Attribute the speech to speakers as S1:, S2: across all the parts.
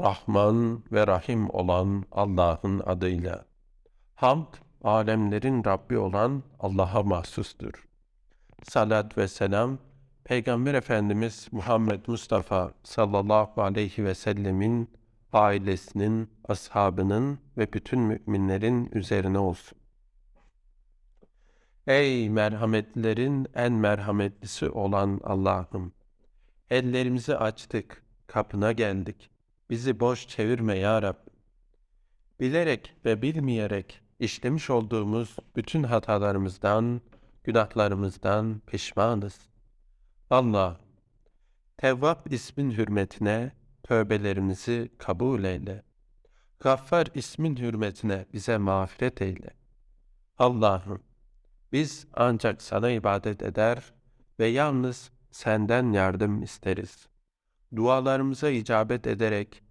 S1: Rahman ve Rahim olan Allah'ın adıyla. Hamd, alemlerin Rabbi olan Allah'a mahsustur. Salat ve selam, Peygamber Efendimiz Muhammed Mustafa sallallahu aleyhi ve sellemin ailesinin, ashabının ve bütün müminlerin üzerine olsun. Ey merhametlilerin en merhametlisi olan Allah'ım! Ellerimizi açtık, kapına geldik. Bizi boş çevirme ya Rab. Bilerek ve bilmeyerek işlemiş olduğumuz bütün hatalarımızdan, günahlarımızdan pişmanız. Allah, Tevvap ismin hürmetine tövbelerimizi kabul eyle. Gaffar ismin hürmetine bize mağfiret eyle. Allah'ım, biz ancak sana ibadet eder ve yalnız senden yardım isteriz. Dualarımıza icabet ederek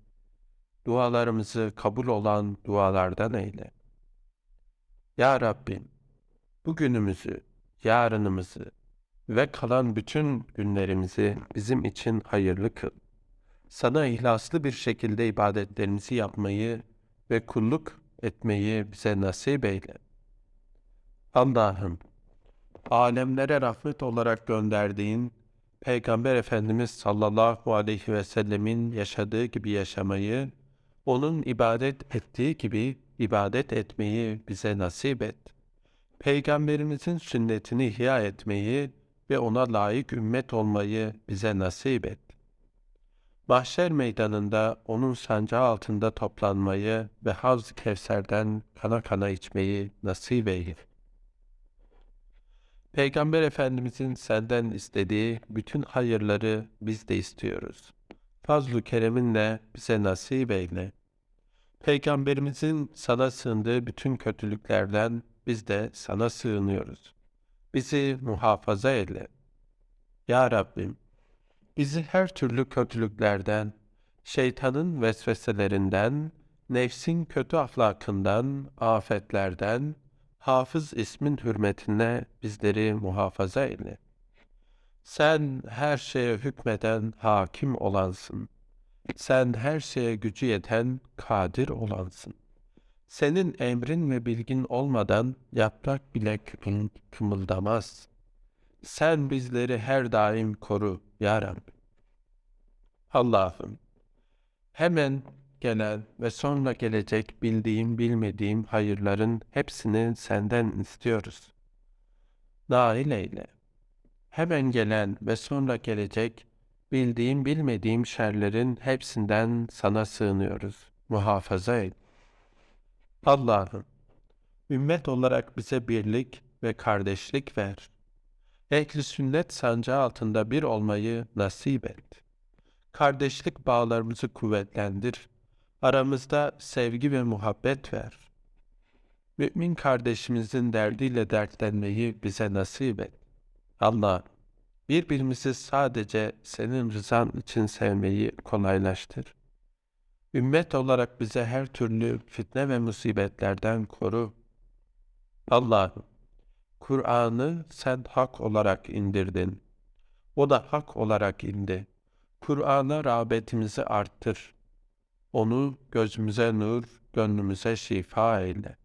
S1: dualarımızı kabul olan dualardan eyle. Ya Rabbim, bugünümüzü, yarınımızı ve kalan bütün günlerimizi bizim için hayırlı kıl. Sana ihlaslı bir şekilde ibadetlerimizi yapmayı ve kulluk etmeyi bize nasip eyle. Allah'ım, alemlere rahmet olarak gönderdiğin Peygamber Efendimiz sallallahu aleyhi ve sellemin yaşadığı gibi yaşamayı, onun ibadet ettiği gibi ibadet etmeyi bize nasip et. Peygamberimizin sünnetini ihya etmeyi ve ona layık ümmet olmayı bize nasip et. Mahşer meydanında onun sancağı altında toplanmayı ve Havz-ı Kevser'den kana kana içmeyi nasip eyle. Peygamber Efendimizin senden istediği bütün hayırları biz de istiyoruz. Fazlu kereminle bize nasip eyle. Peygamberimizin sana sığındığı bütün kötülüklerden biz de sana sığınıyoruz. Bizi muhafaza eyle. Ya Rabbim, bizi her türlü kötülüklerden, şeytanın vesveselerinden, nefsin kötü ahlakından, afetlerden, Hafız ismin hürmetine bizleri muhafaza eyle. Sen her şeye hükmeden hakim olansın. Sen her şeye gücü yeten kadir olansın. Senin emrin ve bilgin olmadan yaprak bile kımıl- kımıldamaz. Sen bizleri her daim koru ya Rabbi. Allah'ım, hemen gelen ve sonra gelecek bildiğim bilmediğim hayırların hepsini senden istiyoruz. Nail eyle. Hemen gelen ve sonra gelecek bildiğim bilmediğim şerlerin hepsinden sana sığınıyoruz. Muhafaza et. Allah'ım, ümmet olarak bize birlik ve kardeşlik ver. Ehli sünnet sancağı altında bir olmayı nasip et. Kardeşlik bağlarımızı kuvvetlendir Aramızda sevgi ve muhabbet ver. Mümin kardeşimizin derdiyle dertlenmeyi bize nasip et. Allah, birbirimizi sadece senin rızan için sevmeyi kolaylaştır. Ümmet olarak bize her türlü fitne ve musibetlerden koru. Allah'ım, Kur'an'ı sen hak olarak indirdin. O da hak olarak indi. Kur'an'a rağbetimizi arttır. Onu gözümüze nur, gönlümüze şifa eyle.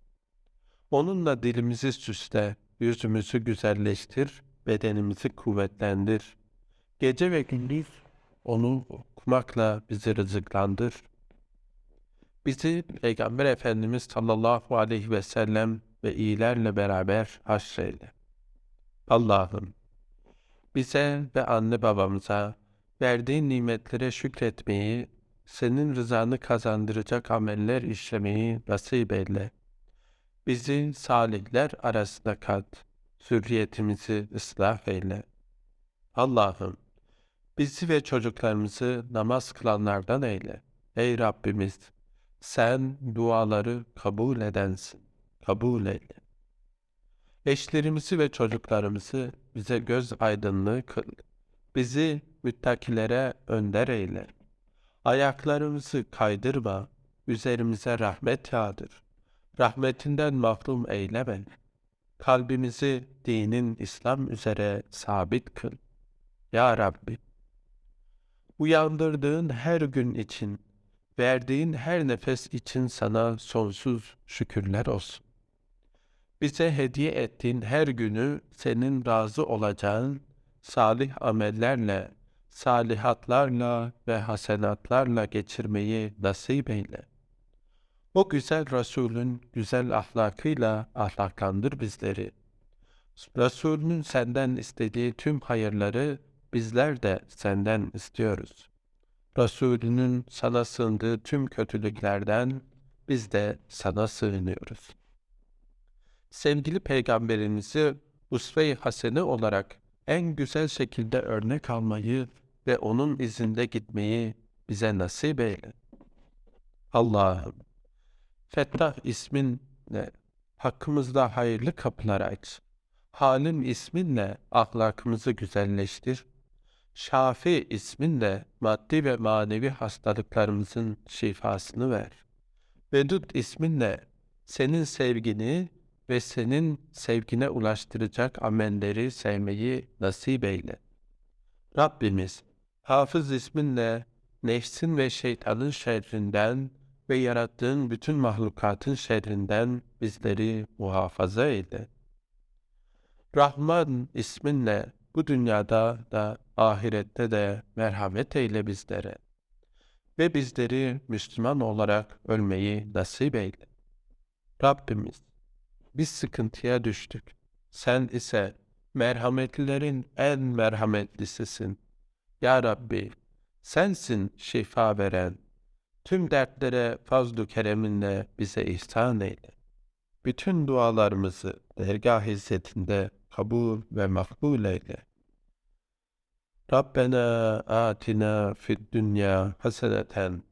S1: Onunla dilimizi süsle, yüzümüzü güzelleştir, bedenimizi kuvvetlendir. Gece ve gündüz onu okumakla bizi rızıklandır. Bizi Peygamber Efendimiz sallallahu aleyhi ve sellem ve iyilerle beraber haşreyle. Allah'ım bize ve anne babamıza verdiğin nimetlere şükretmeyi senin rızanı kazandıracak ameller işlemeyi nasip eyle. Bizi salihler arasında kat, zürriyetimizi ıslah eyle. Allah'ım, bizi ve çocuklarımızı namaz kılanlardan eyle. Ey Rabbimiz, sen duaları kabul edensin, kabul eyle. Eşlerimizi ve çocuklarımızı bize göz aydınlığı kıl. Bizi müttakilere önder eyle. Ayaklarımızı kaydırma, üzerimize rahmet yağdır. Rahmetinden mahrum eyleme. Kalbimizi dinin İslam üzere sabit kıl. Ya Rabbi, uyandırdığın her gün için Verdiğin her nefes için sana sonsuz şükürler olsun. Bize hediye ettiğin her günü senin razı olacağın salih amellerle, salihatlarla ve hasenatlarla geçirmeyi nasip eyle. O güzel Resulün güzel ahlakıyla ahlaklandır bizleri. Resulünün senden istediği tüm hayırları bizler de senden istiyoruz. Resulünün sana sığındığı tüm kötülüklerden biz de sana sığınıyoruz. Sevgili peygamberimizi usve-i hasene olarak en güzel şekilde örnek almayı ve onun izinde gitmeyi bize nasip eyle. Allah'ım, Fettah isminle hakkımızda hayırlı kapılar aç. Halim isminle ahlakımızı güzelleştir. Şafi isminle maddi ve manevi hastalıklarımızın şifasını ver. Vedud isminle senin sevgini ve senin sevgine ulaştıracak amelleri sevmeyi nasip eyle. Rabbimiz, Hafız isminle nefsin ve şeytanın şerrinden ve yarattığın bütün mahlukatın şerrinden bizleri muhafaza eyle. Rahman isminle bu dünyada da ahirette de merhamet eyle bizlere ve bizleri Müslüman olarak ölmeyi nasip eyle. Rabbimiz, biz sıkıntıya düştük. Sen ise merhametlilerin en merhametlisisin. Ya Rabbi, sensin şifa veren. Tüm dertlere fazl-ı kereminle bize ihsan eyle. Bütün dualarımızı dergah izzetinde kabul ve makbul eyle. Rabbena atina fid dünya haseneten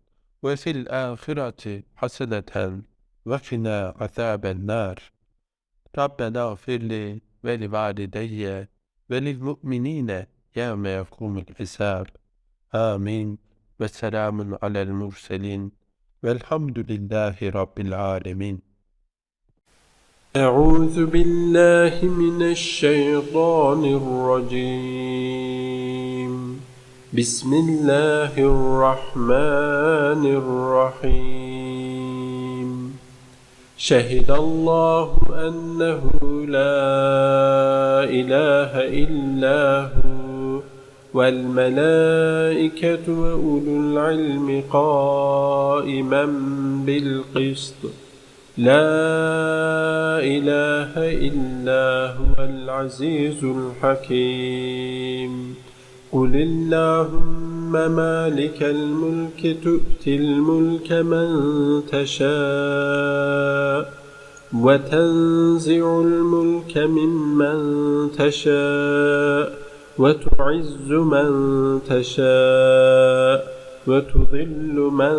S1: ve fil ahireti haseneten ve qina azaben nar. Rabbena gfirli ve li valideyye ve lil mu'minine يا ما يقوم الحساب. آمين. وسلام على المرسلين. والحمد لله رب العالمين. أعوذ بالله من الشيطان الرجيم. بسم الله الرحمن الرحيم. شهد الله أنه لا إله إلا هو. والملائكة وأولو العلم قائما بالقسط. لا إله إلا هو العزيز الحكيم. قل اللهم مالك الملك تؤتي الملك من تشاء وتنزع الملك ممن تشاء. وتعز من تشاء وتضل من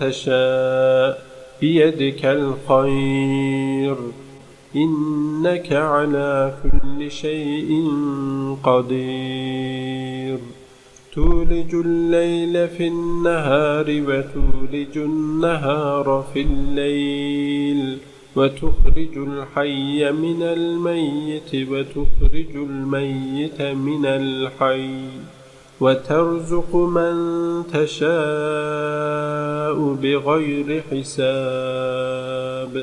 S1: تشاء بيدك الخير إنك على كل شيء قدير تولج الليل في النهار وتولج النهار في الليل وتخرج الحي من الميت وتخرج الميت من الحي وترزق من تشاء بغير حساب.